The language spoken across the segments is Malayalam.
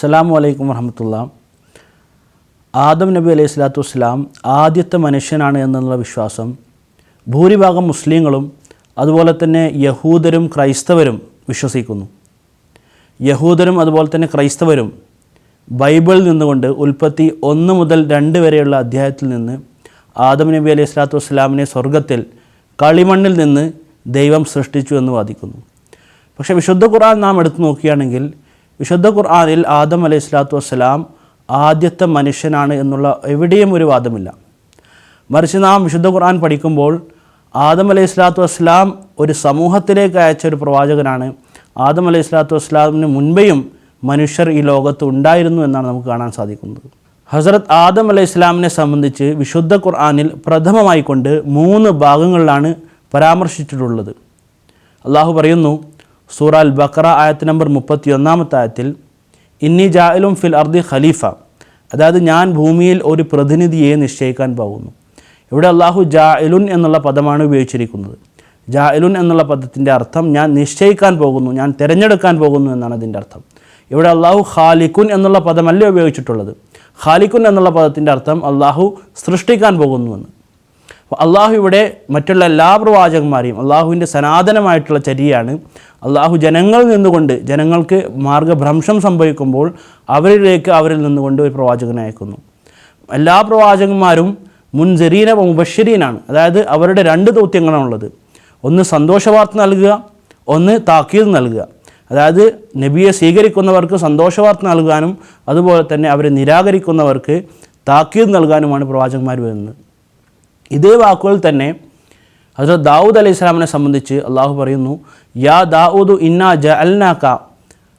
അസ്സലാമു വലൈക്കും വർഹമത്തുള്ള ആദം നബി അലൈഹി സ്വലാത്തു വസ്സലാം ആദ്യത്തെ മനുഷ്യനാണ് എന്നുള്ള വിശ്വാസം. ഭൂരിഭാഗം മുസ്ലിങ്ങളും അതുപോലെ തന്നെ യഹൂദരും ക്രൈസ്തവരും വിശ്വസിക്കുന്നു. യഹൂദരും അതുപോലെ തന്നെ ക്രൈസ്തവരും ബൈബിളിൽ നിന്നുകൊണ്ട് ഉൽപ്പത്തി ഒന്ന് മുതൽ രണ്ട് വരെയുള്ള അധ്യായത്തിൽ നിന്ന് ആദം നബി അലൈഹി സ്വലാത്തു വസ്സലാമിനെ സ്വർഗത്തിൽ കളിമണ്ണിൽ നിന്ന് ദൈവം സൃഷ്ടിച്ചു എന്ന് വാദിക്കുന്നു. പക്ഷേ വിശുദ്ധ ഖുർആൻ നാം എടുത്തു നോക്കുകയാണെങ്കിൽ വിശുദ്ധ ഖുർആാനിൽ ആദം അലൈഹി സ്വലാത്തു വസ്സലാം ആദ്യത്തെ മനുഷ്യനാണ് എന്നുള്ള എവിടെയും ഒരു വാദമില്ല. മറിച്ച് നാം വിശുദ്ധ ഖുർആൻ പഠിക്കുമ്പോൾ ആദം അലൈഹി സ്വലാത്തു വസ്സലാം ഒരു സമൂഹത്തിലേക്ക് അയച്ച ഒരു പ്രവാചകനാണ്. ആദം അലൈഹി സ്വലാത്തു വസ്സലാമിന് മുൻപേയും മനുഷ്യർ ഈ ലോകത്ത് ഉണ്ടായിരുന്നു എന്നാണ് നമുക്ക് കാണാൻ സാധിക്കുന്നത്. ഹസരത് ആദം അലൈഹി ഇസ്ലാമിനെ സംബന്ധിച്ച് വിശുദ്ധ ഖുർആാനിൽ പ്രഥമമായിക്കൊണ്ട് മൂന്ന് ഭാഗങ്ങളിലാണ് പരാമർശിച്ചിട്ടുള്ളത്. അള്ളാഹു പറയുന്നു സൂറ അൽ ബക്ര ആയത്ത് നമ്പർ മുപ്പത്തി ഒന്നാമത്തെ ആയത്തിൽ ഇന്നി ജായിലും ഫിൽ അർദി ഖലീഫ അതായത് ഞാൻ ഭൂമിയിൽ ഒരു പ്രതിനിധിയെ നിശ്ചയിക്കാൻ പോകുന്നു. ഇവിടെ അള്ളാഹു ജായിലുൻ എന്നുള്ള പദമാണ് ഉപയോഗിച്ചിരിക്കുന്നത്. ജായിലുൻ എന്നുള്ള പദത്തിന്റെ അർത്ഥം ഞാൻ നിശ്ചയിക്കാൻ പോകുന്നു ഞാൻ തിരഞ്ഞെടുക്കാൻ പോകുന്നു എന്നാണ് അതിന്റെ അർത്ഥം. ഇവിടെ അള്ളാഹു ഖാലിഖുൻ എന്നുള്ള പദമല്ല ഉപയോഗിച്ചിട്ടുള്ളത്? ഖാലിഖുൻ എന്നുള്ള പദത്തിന്റെ അർത്ഥം അള്ളാഹു സൃഷ്ടിക്കാൻ പോകുന്നുവെന്ന് അള്ളാഹു ഇവിടെ മറ്റുള്ള എല്ലാ പ്രവാചകന്മാരെയും അള്ളാഹുവിന്റെ സനാതനമായിട്ടുള്ള ചര്യയാണ് അള്ളാഹു ജനങ്ങളിൽ നിന്നുകൊണ്ട് ജനങ്ങൾക്ക് മാർഗഭ്രംശം സംഭവിക്കുമ്പോൾ അവരിലേക്ക് അവരിൽ നിന്നുകൊണ്ട് ഒരു പ്രവാചകനെ അയക്കുന്നു. എല്ലാ പ്രവാചകന്മാരും മുൻസരീന മുബഷരീനാണ് അതായത് അവരുടെ രണ്ട് ദൗത്യങ്ങളാണുള്ളത്. ഒന്ന് സന്തോഷവാർത്ത നൽകുക ഒന്ന് താക്കീത് നൽകുക. അതായത് നബിയെ സ്വീകരിക്കുന്നവർക്ക് സന്തോഷവാർത്ത നൽകാനും അതുപോലെ തന്നെ അവരെ നിരാകരിക്കുന്നവർക്ക് താക്കീത് നൽകാനുമാണ് പ്രവാചകന്മാർ വരുന്നത്. ഇതേ വാക്കുകൾ തന്നെ ഹസരത് ദാവൂദ് അലൈഹി സ്വലാമിനെ സംബന്ധിച്ച് അള്ളാഹു പറയുന്നു യാ ദാവൂദു ഇന്ന ജ അൽനാക്ക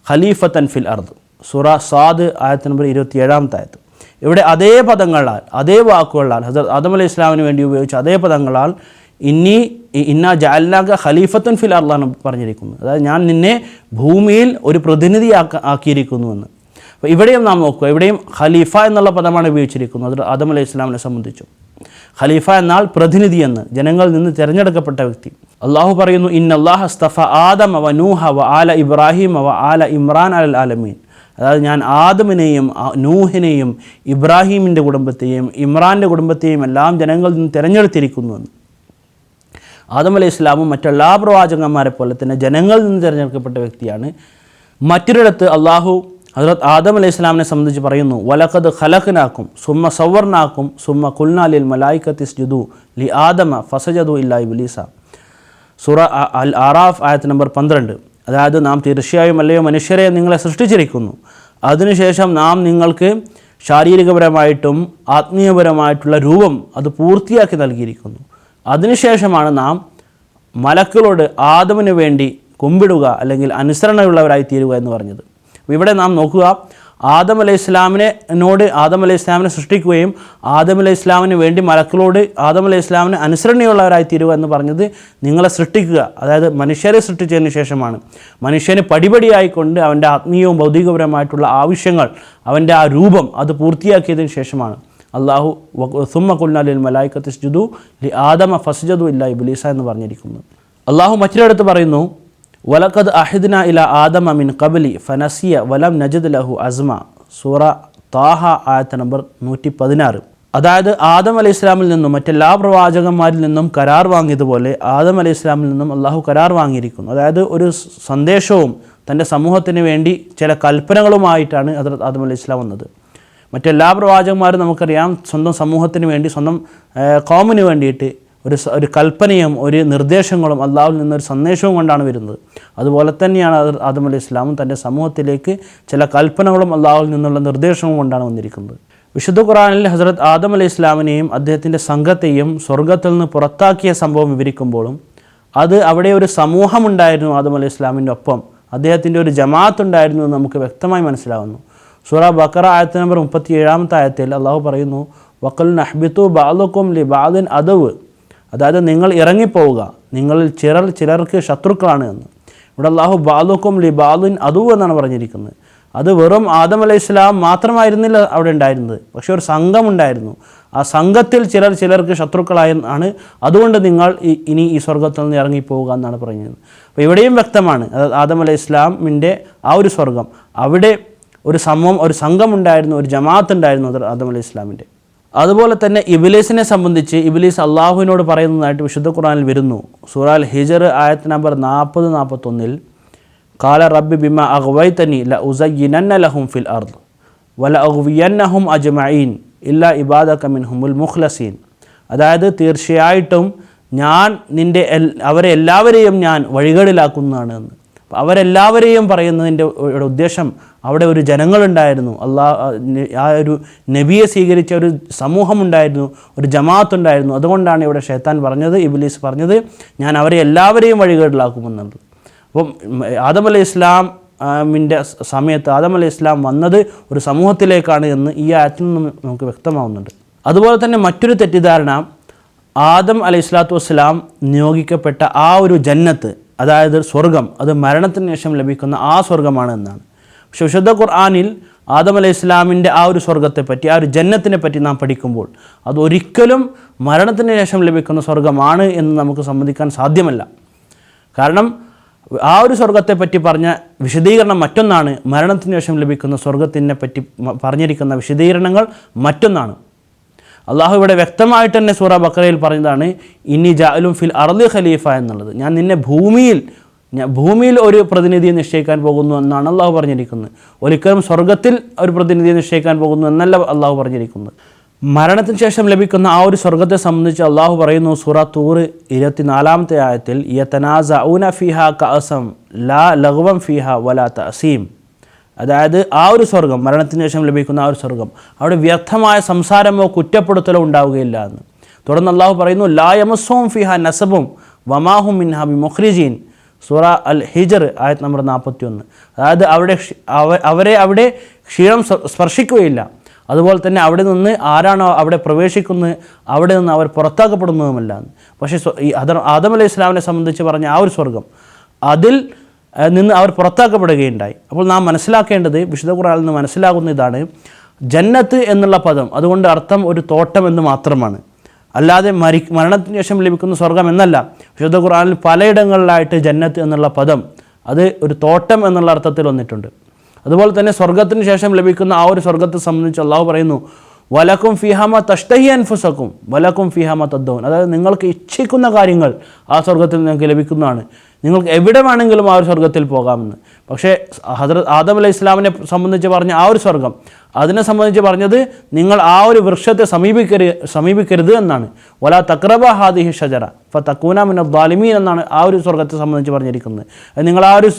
ഖലീഫത്തൻ ഫിൽ അർദ്. സുറ സാദ് ആയത്ത് നമ്പർ ഇരുപത്തി ഏഴാമത്തെ ആയത്ത്. ഇവിടെ അതേ പദങ്ങളാൽ അതേ വാക്കുകളാൽ ഹസരത് ആദം അലൈഹി ഇസ്ലാമിന് വേണ്ടി ഉപയോഗിച്ച അതേ പദങ്ങളാൽ ഇന്നി ഇന്ന ജഅൽനാക ഖലീഫത്തൻ ഫിൽ അർദാണ് പറഞ്ഞിരിക്കുന്നു അതായത് ഞാൻ നിന്നെ ഭൂമിയിൽ ഒരു പ്രതിനിധി ആക്കിയിരിക്കുന്നുവെന്ന് അപ്പോൾ ഇവിടെയും നാം നോക്കുക ഇവിടെയും ഖലീഫ എന്നുള്ള പദമാണ് ഉപയോഗിച്ചിരിക്കുന്നത് അത് ആദം അലൈഹി ഇസ്ലാമിനെ സംബന്ധിച്ചു. ഖലീഫ എന്നാൽ പ്രതിനിധി എന്ന് ജനങ്ങളിൽ നിന്ന് തിരഞ്ഞെടുക്കപ്പെട്ട വ്യക്തി. അള്ളാഹു പറയുന്നു ഇൻ അള്ളാഹ് അസ്തഫ ആദം അവ നൂഹ വ ആല ഇബ്രാഹിം അവ ആല ഇമ്രാൻ അൽ ആലമീൻ. അതായത് ഞാൻ ആദമിനെയും നൂഹിനെയും ഇബ്രാഹീമിന്റെ കുടുംബത്തെയും ഇമ്രാന്റെ കുടുംബത്തെയും എല്ലാം ജനങ്ങളിൽ നിന്ന് തിരഞ്ഞെടുത്തിരിക്കുന്നു എന്ന്. ആദം അലൈഹി ഇസ്ലാമും മറ്റെല്ലാ പ്രവാചകന്മാരെ പോലെ തന്നെ ജനങ്ങളിൽ നിന്ന് തിരഞ്ഞെടുക്കപ്പെട്ട വ്യക്തിയാണ്. മറ്റൊരിടത്ത് അള്ളാഹു ഹസരത് ആദം അലൈഹി ഇസ്ലാമിനെ സംബന്ധിച്ച് പറയുന്നു വലഖദ് ഖലഖനാക്കും സുമ്മ സവർണാക്കും സുമ്മ കുൽനാലിൽ മലായിക്കത്തിസ് ജുദു ലി ആദമ ഫസജദു ഇല്ലാ ഇബ്ലീസ. സുറ അൽ ആറാഫ് ആയത്ത് നമ്പർ പന്ത്രണ്ട്. അതായത് നാം തീർച്ചയായും അല്ലയോ മനുഷ്യരെ നിങ്ങളെ സൃഷ്ടിച്ചിരിക്കുന്നു. അതിനുശേഷം നാം നിങ്ങൾക്ക് ശാരീരികപരമായിട്ടും ആത്മീയപരമായിട്ടുള്ള രൂപം അത് പൂർത്തിയാക്കി നൽകിയിരിക്കുന്നു. അതിനുശേഷമാണ് നാം മലക്കളോട് ആദമിന് വേണ്ടി കുമ്പിടുക അല്ലെങ്കിൽ അനുസരണയുള്ളവരായി തീരുക എന്ന് പറഞ്ഞത്. ഇവിടെ നാം നോക്കുക ആദം അലൈഹി ഇസ്ലാമിനോട് ആദം അലൈഹി ഇസ്ലാമിനെ സൃഷ്ടിക്കുകയും ആദം അലൈഹി ഇസ്ലാമിന് വേണ്ടി മലക്കളോട് ആദം അലൈഹി ഇസ്ലാമിന് അനുസരണയുള്ളവരായി തീരുക എന്ന് പറഞ്ഞത് നിങ്ങളെ സൃഷ്ടിക്കുക അതായത് മനുഷ്യരെ സൃഷ്ടിച്ചതിന് ശേഷമാണ്. മനുഷ്യന് പടിപടിയായിക്കൊണ്ട് അവന്റെ ആത്മീയവും ഭൗതികപരമായിട്ടുള്ള ആവശ്യങ്ങൾ അവന്റെ ആ രൂപം അത് പൂർത്തിയാക്കിയതിന് ശേഷമാണ്. അള്ളാഹു സുമ്മ കുൽനാലിൽ മലായിക്കത്ത് ജുദു ലി ആദമ ഫസ്ജദു ഇല്ല ഇബിലീസ എന്ന് പറഞ്ഞിരിക്കുന്നു. അള്ളാഹു മറ്റൊരിടത്ത് പറയുന്നു വലക്കത് അഹിദ്ന ഇല ആദമ മിൻ കബലി ഫനസിയ വലം നജദ് ലഹു അസ്മ. സൂറ താഹ ആയത്ത നമ്പർ നൂറ്റി പതിനാറ് അതായത് ആദം അലൈഹി ഇസ്ലാമിൽ നിന്നും മറ്റെല്ലാ പ്രവാചകന്മാരിൽ നിന്നും കരാർ വാങ്ങിയതുപോലെ ആദം അലൈഹി ഇസ്ലാമിൽ നിന്നും അള്ളാഹു കരാർ വാങ്ങിയിരിക്കുന്നു. അതായത് ഒരു സന്ദേശവും തന്റെ സമൂഹത്തിന് വേണ്ടി ചില കൽപ്പനകളുമായിട്ടാണ് അത് ആദം അലൈഹി ഇസ്ലാം വന്നത്. മറ്റെല്ലാ പ്രവാചകന്മാരും നമുക്കറിയാം സ്വന്തം സമൂഹത്തിന് വേണ്ടി സ്വന്തം കോമിന് വേണ്ടിയിട്ട് ഒരു ഒരു കൽപ്പനയും ഒരു നിർദ്ദേശങ്ങളും അള്ളാഹുവിൽ നിന്നൊരു സന്ദേശവും കൊണ്ടാണ് വരുന്നത്. അതുപോലെ തന്നെയാണ് ആദം അലി ഇസ്ലാമും തന്റെ സമൂഹത്തിലേക്ക് ചില കൽപ്പനകളും അള്ളാഹുവിൽ നിന്നുള്ള നിർദ്ദേശവും കൊണ്ടാണ് വന്നിരിക്കുന്നത്. വിശുദ്ധ ഖുറാനിൽ ഹസരത് ആദം അലി ഇസ്ലാമിനെയും അദ്ദേഹത്തിന്റെ സംഘത്തെയും സ്വർഗത്തിൽ നിന്ന് പുറത്താക്കിയ സംഭവം വിവരിക്കുമ്പോഴും അത് അവിടെ ഒരു സമൂഹമുണ്ടായിരുന്നു ആദം അലി ഇസ്ലാമിന്റെ ഒപ്പം. അദ്ദേഹത്തിന്റെ ഒരു ജമാഅത്ത് ഉണ്ടായിരുന്നു എന്ന് നമുക്ക് വ്യക്തമായി മനസ്സിലാവുന്നു. സൂറ ബക്കറ ആയത്ത് നമ്പർ മുപ്പത്തി ഏഴാമത്തെ ആയത്തിൽ അള്ളാഹു പറയുന്നു വക്കൽ നഹ്ബിത്തു ബാലുക്കും ലി ബാദിൻ അദവ്. അതായത് നിങ്ങൾ ഇറങ്ങിപ്പോവുക. നിങ്ങളിൽ ചിലർ ചിലർക്ക് ശത്രുക്കളാണ് എന്ന്. ഇവിടെ അള്ളാഹു ബാലുക്കും ലി ബാലുൻ അതു എന്നാണ് പറഞ്ഞിരിക്കുന്നത്. അത് വെറും ആദം അലൈഹി ഇസ്ലാം മാത്രമായിരുന്നില്ല അവിടെ ഉണ്ടായിരുന്നത്. പക്ഷേ ഒരു സംഘം ഉണ്ടായിരുന്നു. ആ സംഘത്തിൽ ചിലർ ചിലർക്ക് ശത്രുക്കളായെന്നാണ് അതുകൊണ്ട് നിങ്ങൾ ഇനി ഈ സ്വർഗത്തിൽ നിന്ന് ഇറങ്ങിപ്പോവുക എന്നാണ് പറഞ്ഞത് അപ്പോൾ ഇവിടെയും വ്യക്തമാണ്. അതായത് ആദം അലൈഹി ഇസ്ലാമിന്റെ ആ ഒരു സ്വർഗം. അവിടെ ഒരു സമൂഹം ഒരു സംഘമുണ്ടായിരുന്നു ഒരു ജമാഅത്ത് ഉണ്ടായിരുന്നു ആദം അലൈഹി ഇസ്ലാമിന്റെ അതുപോലെ തന്നെ ഇബിലീസിനെ സംബന്ധിച്ച് ഇബിലീസ് അള്ളാഹുവിനോട് പറയുന്നതായിട്ട് വിശുദ്ധ ഖുറാനിൽ വരുന്നു. സൂറാൽ ഹിജർ ആയത്ത് നമ്പർ നാൽപ്പത് നാൽപ്പത്തൊന്നിൽ കാല റബ്ബി ബിമ അഗ്വൈതനി ല ഉസയ്യിനന്ന ലഹും ഫിൽ അർദ് വല അഗ്വിയന്നഹും അജ്മഈൻ ഇല്ല ഇബാദക മിൻഹുമുൽ മുഖ്ലസീൻ. അതായത് തീർച്ചയായിട്ടും ഞാൻ നിന്റെ അവരെ എല്ലാവരെയും ഞാൻ വഴികളിലാക്കുന്നതാണ് എന്ന്. അവരെല്ലാവരെയും പറയുന്നതിന്റെ ഉദ്ദേശം അവിടെ ഒരു ജനങ്ങളുണ്ടായിരുന്നു. അള്ളാ ആ ഒരു നബിയെ സ്വീകരിച്ച ഒരു സമൂഹമുണ്ടായിരുന്നു ഒരു ജമാഅത്ത് ഉണ്ടായിരുന്നു അതുകൊണ്ടാണ് ഇവിടെ ഷെയ്ത്താൻ പറഞ്ഞത് ഇബിലീസ് പറഞ്ഞത് ഞാൻ അവരെ എല്ലാവരെയും വഴികേടിലാക്കുമെന്നുള്ളത്. അപ്പം ആദം അലൈഹി ഇസ്ലാം മിന്റെ സമയത്ത് ആദം അലൈഹി ഇസ്ലാം വന്നത് ഒരു സമൂഹത്തിലേക്കാണ് എന്ന് ഈ ആയത്തിൽ നിന്നും നമുക്ക് വ്യക്തമാവുന്നുണ്ട്. അതുപോലെ തന്നെ മറ്റൊരു തെറ്റിദ്ധാരണ ആദം അലൈഹി സ്വലാത്തു വസ്സലാം നിയോഗിക്കപ്പെട്ട ആ ഒരു ജന്നത്ത് അതായത് സ്വർഗം അത് മരണത്തിന് ശേഷം ലഭിക്കുന്ന ആ സ്വർഗമാണ് എന്നാണ്. പക്ഷെ വിശുദ്ധ ഖുർആാനിൽ ആദം അലൈഹി ഇസ്ലാമിന്റെ ആ ഒരു സ്വർഗത്തെപ്പറ്റി ആ ഒരു ജന്നത്തിനെ പറ്റി നാം പഠിക്കുമ്പോൾ അത് ഒരിക്കലും മരണത്തിന് ശേഷം ലഭിക്കുന്ന സ്വർഗമാണ് എന്ന് നമുക്ക് സമ്മതിക്കാൻ സാധ്യമല്ല. കാരണം ആ ഒരു സ്വർഗത്തെപ്പറ്റി പറഞ്ഞ വിശദീകരണം മറ്റൊന്നാണ് മരണത്തിന് ശേഷം ലഭിക്കുന്ന സ്വർഗത്തിനെ പറ്റി പറഞ്ഞിരിക്കുന്ന വിശദീകരണങ്ങൾ മറ്റൊന്നാണ്. അള്ളാഹു ഇവിടെ വ്യക്തമായിട്ട് തന്നെ സൂറ ബക്കറയിൽ പറഞ്ഞതാണ് ഇനി ജാലും ഫിൽ അർദ് ഖലീഫ എന്നുള്ളത്. ഞാൻ നിന്നെ ഭൂമിയിൽ ഞാൻ ഭൂമിയിൽ ഒരു പ്രതിനിധിയെ നിശ്ചയിക്കാൻ പോകുന്നു എന്നാണ് അള്ളാഹു പറഞ്ഞിരിക്കുന്നത്. ഒരിക്കലും സ്വർഗത്തിൽ ഒരു പ്രതിനിധിയെ നിശ്ചയിക്കാൻ പോകുന്നു എന്നല്ല അള്ളാഹു പറഞ്ഞിരിക്കുന്നത്. മരണത്തിന് ശേഷം ലഭിക്കുന്ന ആ ഒരു സ്വർഗത്തെ സംബന്ധിച്ച് അള്ളാഹു പറയുന്നു സൂറ തൂറ് ഇരുപത്തിനാലാമത്തെ ആയത്തിൽ യത്തനാസ ഊന ഫിഹ ലാ ലഘുവം ഫിഹ വലാ തസീം അതായത് ആ ഒരു സ്വർഗം മരണത്തിന് ശേഷം ലഭിക്കുന്ന ആ ഒരു സ്വർഗം അവിടെ വ്യർത്ഥമായ സംസാരമോ കുറ്റപ്പെടുത്തലോ ഉണ്ടാവുകയില്ല എന്ന്. തുടർന്ന് അള്ളാഹു പറയുന്നു ലായമസോം ഫിഹ നസബും വമാഹു മിൻഹ ബി മുഖ്രിജീൻ സൂറ അൽ ഹിജർ ആയത് നമ്പർ നാൽപ്പത്തി ഒന്ന് അതായത് അവിടെ അവ- അവരെ അവിടെ ക്ഷീണം സ്പർശിക്കുകയില്ല. അതുപോലെ തന്നെ അവിടെ നിന്ന് ആരാണോ അവിടെ പ്രവേശിക്കുന്നത് അവിടെ നിന്ന് അവർ പുറത്താക്കപ്പെടുന്നതുമല്ല പക്ഷേ ഈ ആദം അലൈഹി ഇസ്ലാമിനെ സംബന്ധിച്ച് പറഞ്ഞ ആ ഒരു സ്വർഗം അതിൽ നിന്ന് അവർ പുറത്താക്കപ്പെടുകയുണ്ടായി. അപ്പോൾ നാം മനസ്സിലാക്കേണ്ടത് വിശുദ്ധ ഖുറാനിൽ നിന്ന് മനസ്സിലാകുന്ന ഇതാണ് ജന്നത്ത് എന്നുള്ള പദം അതുകൊണ്ട് അർത്ഥം ഒരു തോട്ടം എന്ന് മാത്രമാണ്. അല്ലാതെ മരി മരണത്തിന് ശേഷം ലഭിക്കുന്ന സ്വർഗം എന്നല്ല. വിശുദ്ധ ഖുറാനിൽ പലയിടങ്ങളിലായിട്ട് ജന്നത്ത് എന്നുള്ള പദം അത് ഒരു തോട്ടം എന്നുള്ള അർത്ഥത്തിൽ വന്നിട്ടുണ്ട്. അതുപോലെ തന്നെ സ്വർഗത്തിന് ശേഷം ലഭിക്കുന്ന ആ ഒരു സ്വർഗത്തെ സംബന്ധിച്ച് അള്ളാഹു പറയുന്നു വലക്കും ഫിഹാമ തഷ്തഹി അൻഫുസക്കും വലക്കും ഫിഹാമ തദ്ദവൻ അതായത് നിങ്ങൾക്ക് ഇച്ഛിക്കുന്ന കാര്യങ്ങൾ ആ സ്വർഗത്തിൽ നിങ്ങൾക്ക് ലഭിക്കുന്നതാണ്. നിങ്ങൾക്ക് എവിടെ വേണമെങ്കിലും ആ ഒരു സ്വർഗത്തിൽ പോകാമെന്ന്. പക്ഷേ ഹജറത് ആദം അലൈഹി ഇസ്ലാമിനെ സംബന്ധിച്ച് പറഞ്ഞ ആ ഒരു സ്വർഗം അതിനെ സംബന്ധിച്ച് പറഞ്ഞത് നിങ്ങൾ ആ ഒരു വൃക്ഷത്തെ സമീപിക്കരുത് സമീപിക്കരുത് എന്നാണ്. വല തക്രബ ഹാദിഹി ഷജറ ഫ തക്കൂന മിന ബാലിമീൻ എന്നാണ് ആ ഒരു സ്വർഗത്തെ സംബന്ധിച്ച് പറഞ്ഞിരിക്കുന്നത്. നിങ്ങൾ ആ ഒരു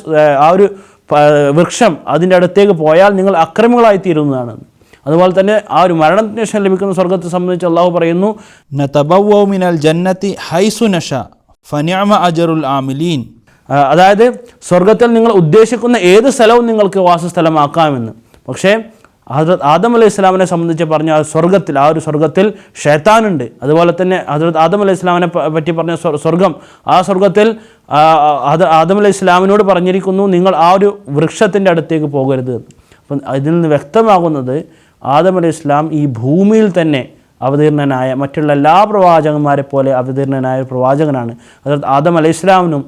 ആ ഒരു വൃക്ഷം അതിന്റെ അടുത്തേക്ക് പോയാൽ നിങ്ങൾ അക്രമികളായി തീരുന്നതാണ് അതുപോലെ തന്നെ ആ ഒരു മരണത്തിന് ശേഷം ലഭിക്കുന്ന സ്വർഗത്തെ സംബന്ധിച്ച് അള്ളാഹു പറയുന്നു മിനൽ ജന്നത്തി അജറുൽ ആമിലീൻ. അതായത് സ്വർഗത്തിൽ നിങ്ങൾ ഉദ്ദേശിക്കുന്ന ഏത് സ്ഥലവും നിങ്ങൾക്ക് വാസസ്ഥലമാക്കാമെന്ന്. പക്ഷേ ഹജ്രത് ആദം അലൈഹി ഇസ്ലാമിനെ സംബന്ധിച്ച് പറഞ്ഞ ആ സ്വർഗത്തിൽ ആ ഒരു സ്വർഗത്തിൽ ഷേത്താനുണ്ട് അതുപോലെ തന്നെ ഹജ്രത് ആദം അലൈഹി ഇസ്ലാമിനെ പറ്റി പറഞ്ഞ സ്വർ- സ്വർഗം ആ സ്വർഗത്തിൽ ആദം അലൈഹി ഇസ്ലാമിനോട് പറഞ്ഞിരിക്കുന്നു നിങ്ങൾ ആ ഒരു വൃക്ഷത്തിന്റെ അടുത്തേക്ക് പോകരുത്. അപ്പം ഇതിൽ നിന്ന് വ്യക്തമാകുന്നത് ആദം അലൈഹി ഇസ്ലാം ഈ ഭൂമിയിൽ തന്നെ അവതീർണനായ മറ്റുള്ള എല്ലാ പ്രവാചകന്മാരെ പോലെ അവതീർണനായ ഒരു പ്രവാചകനാണ്. അതായത് ആദം അലൈഹി ഇസ്ലാമിനും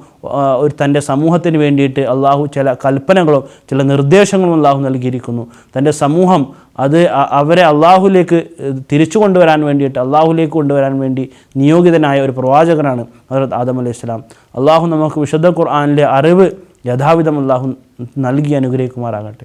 ഒരു തന്റെ സമൂഹത്തിന് വേണ്ടിയിട്ട് അള്ളാഹു ചില കൽപ്പനകളോ ചില നിർദ്ദേശങ്ങളും അള്ളാഹു നൽകിയിരിക്കുന്നു. തന്റെ സമൂഹം അത് അവരെ അള്ളാഹുലേക്ക് തിരിച്ചു കൊണ്ടുവരാൻ വേണ്ടിയിട്ട് അള്ളാഹുലേക്ക് കൊണ്ടുവരാൻ വേണ്ടി നിയോഗിതനായ ഒരു പ്രവാചകനാണ് അതായത് ആദം അലൈഹി ഇസ്ലാം അള്ളാഹു നമുക്ക് വിശുദ്ധ ഖുർആാനിലെ അറിവ് യഥാവിധം അള്ളാഹു നൽകി അനുഗ്രഹിക്കുമാറാകട്ടെ.